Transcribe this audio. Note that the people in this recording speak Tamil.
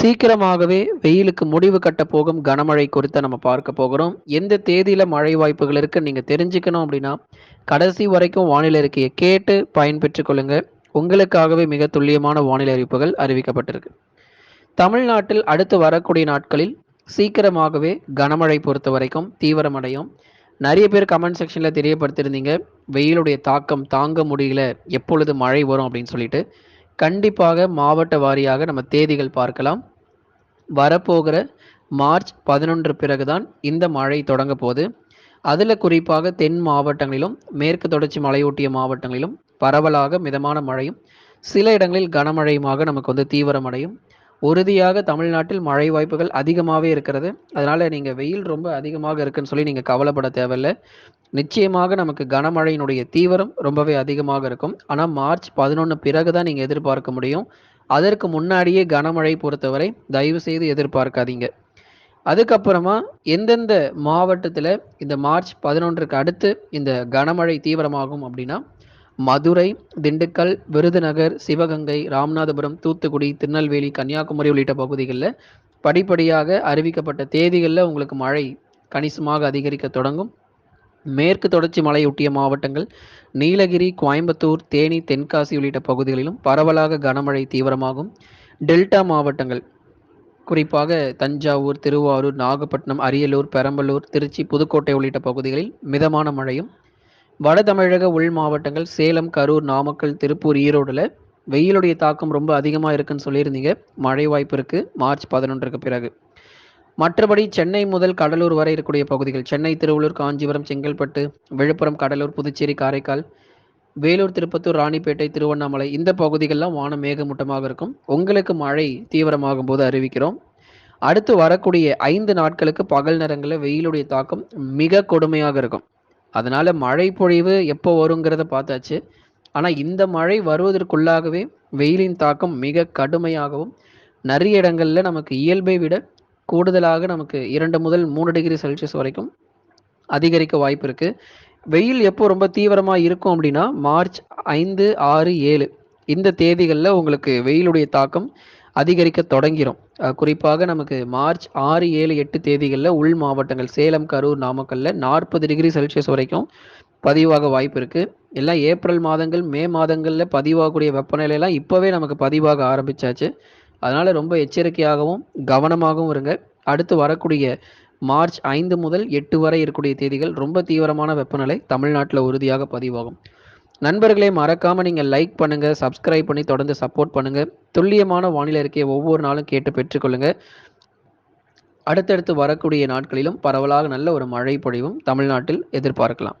சீக்கிரமாகவே வெயிலுக்கு முடிவு கட்ட போகும் கனமழை குறித்த நம்ம பார்க்க போகிறோம். எந்த தேதியில மழை வாய்ப்புகள் இருக்கு நீங்க தெரிஞ்சுக்கணும் அப்படின்னா கடைசி வரைக்கும் வானிலை அறிக்கையை கேட்டு பயன்பெற்றுக் கொள்ளுங்க. உங்களுக்காகவே மிக துல்லியமான வானிலை அறிவிப்புகள் அறிவிக்கப்பட்டிருக்கு. தமிழ்நாட்டில் அடுத்து வரக்கூடிய நாட்களில் சீக்கிரமாகவே கனமழை பொறுத்த வரைக்கும் தீவிரமடையும். நிறைய பேர் கமெண்ட் செக்ஷனில் தெரியப்படுத்திருந்தீங்க வெயிலுடைய தாக்கம் தாங்க முடியல. எப்பொழுது மழை வரும் அப்படின்னு சொல்லிட்டு. கண்டிப்பாக மாவட்ட வாரியாக நம்ம தேதிகள் பார்க்கலாம். வரப்போகிற மார்ச் பதினொன்று பிறகுதான் இந்த மழை தொடங்க போகுது. அதில் குறிப்பாக தென் மாவட்டங்களிலும் மேற்கு தொடர்ச்சி மலையொட்டிய மாவட்டங்களிலும் பரவலாக மிதமான மழையும் சில இடங்களில் கனமழையுமாக நமக்கு வந்து தீவிரமடையும். உறுதியாக தமிழ்நாட்டில் மழை வாய்ப்புகள் அதிகமாகவே இருக்கிறது. அதனால் நீங்கள் வெயில் ரொம்ப அதிகமாக இருக்குன்னு சொல்லி நீங்கள் கவலைப்பட தேவையில்லை. நிச்சயமாக நமக்கு கனமழையினுடைய தீவிரம் ரொம்பவே அதிகமாக இருக்கும். ஆனால் மார்ச் பதினொன்று பிறகு தான் நீங்கள் எதிர்பார்க்க முடியும். அதற்கு முன்னாடியே கனமழை பொறுத்தவரை தயவு செய்து எதிர்பார்க்காதீங்க. அதுக்கப்புறமா எந்தெந்த மாவட்டத்தில் இந்த மார்ச் பதினொன்றுக்கு அடுத்து இந்த கனமழை தீவிரமாகும் அப்படின்னா மதுரை திண்டுக்கல் விருதுநகர் சிவகங்கை ராமநாதபுரம் தூத்துக்குடி திருநெல்வேலி கன்னியாகுமரி உள்ளிட்ட பகுதிகளில் படிப்படியாக அறிவிக்கப்பட்ட தேதிகளில் உங்களுக்கு மழை கணிசமாக அதிகரிக்க தொடங்கும். மேற்கு தொடர்ச்சி மலையொட்டிய மாவட்டங்கள் நீலகிரி கோயம்புத்தூர் தேனி தென்காசி உள்ளிட்ட பகுதிகளிலும் பரவலாக கனமழை தீவிரமாகும். டெல்டா மாவட்டங்கள் குறிப்பாக தஞ்சாவூர் திருவாரூர் நாகப்பட்டினம் அரியலூர் பெரம்பலூர் திருச்சி புதுக்கோட்டை உள்ளிட்ட பகுதிகளில் மிதமான மழையும் வட தமிழக உள் மாவட்டங்கள் சேலம் கரூர் நாமக்கல் திருப்பூர் ஈரோடுல வெயிலுடைய தாக்கம் ரொம்ப அதிகமாக இருக்குன்னு சொல்லியிருந்தீங்க. மழை வாய்ப்பு இருக்குது மார்ச் பதினொன்றுக்கு பிறகு. மற்றபடி சென்னை முதல் கடலூர் வரை இருக்கக்கூடிய பகுதிகள் சென்னை திருவள்ளூர் காஞ்சிபுரம் செங்கல்பட்டு விழுப்புரம் கடலூர் புதுச்சேரி காரைக்கால் வேலூர் திருப்பத்தூர் ராணிப்பேட்டை திருவண்ணாமலை இந்த பகுதிகள்லாம் வானம் மேகமூட்டமாக இருக்கும். உங்களுக்கு மழை தீவிரமாகும் போது அறிவிக்கிறோம். அடுத்து வரக்கூடிய ஐந்து நாட்களுக்கு பகல் நேரங்களில் வெயிலுடைய தாக்கம் மிக கொடுமையாக இருக்கும். அதனால மழை பொழிவு எப்போ வருங்கிறத பார்த்தாச்சு. ஆனால் இந்த மழை வருவதற்குள்ளாகவே வெயிலின் தாக்கம் மிக கடுமையாகவும் நிறைய இடங்களில் நமக்கு இயல்பை விட கூடுதலாக நமக்கு இரண்டு முதல் மூணு டிகிரி செல்சியஸ் வரைக்கும் அதிகரிக்க வாய்ப்பு இருக்குது வெயில் எப்போ ரொம்ப தீவிரமாக இருக்கும் அப்படின்னா மார்ச் ஐந்து ஆறு ஏழு. இந்த தேதிகளில் உங்களுக்கு வெயிலுடைய தாக்கம் அதிகரிக்க தொடங்கிடும் குறிப்பாக நமக்கு மார்ச் ஆறு ஏழு எட்டு தேதிகளில் உள் மாவட்டங்கள் சேலம் கரூர் நாமக்கல்ல நாற்பது டிகிரி செல்சியஸ் வரைக்கும் பதிவாக வாய்ப்பு இருக்குது எல்லாம் ஏப்ரல் மாதங்கள் மே மாதங்களில் பதிவாகக்கூடிய வெப்பநிலையெல்லாம் இப்போவே நமக்கு பதிவாக ஆரம்பிச்சாச்சு. அதனால் ரொம்ப எச்சரிக்கையாகவும் கவனமாகவும் இருங்க. அடுத்து வரக்கூடிய மார்ச் ஐந்து முதல் எட்டு வரை இருக்கக்கூடிய தேதிகள் ரொம்ப தீவிரமான வெப்பநிலை தமிழ்நாட்டில் உறுதியாக பதிவாகும். நண்பர்களே மறக்காமல் நீங்கள் லைக் பண்ணுங்கள் சப்ஸ்கிரைப் பண்ணி தொடர்ந்து சப்போர்ட் பண்ணுங்கள் துல்லியமான வானிலை அறிக்கையை ஒவ்வொரு நாளும் கேட்டு பெற்றுக்கொள்ளுங்கள் அடுத்தடுத்து வரக்கூடிய நாட்களிலும் பரவலாக நல்ல ஒரு மழை பொழிவும் தமிழ்நாட்டில் எதிர்பார்க்கலாம்.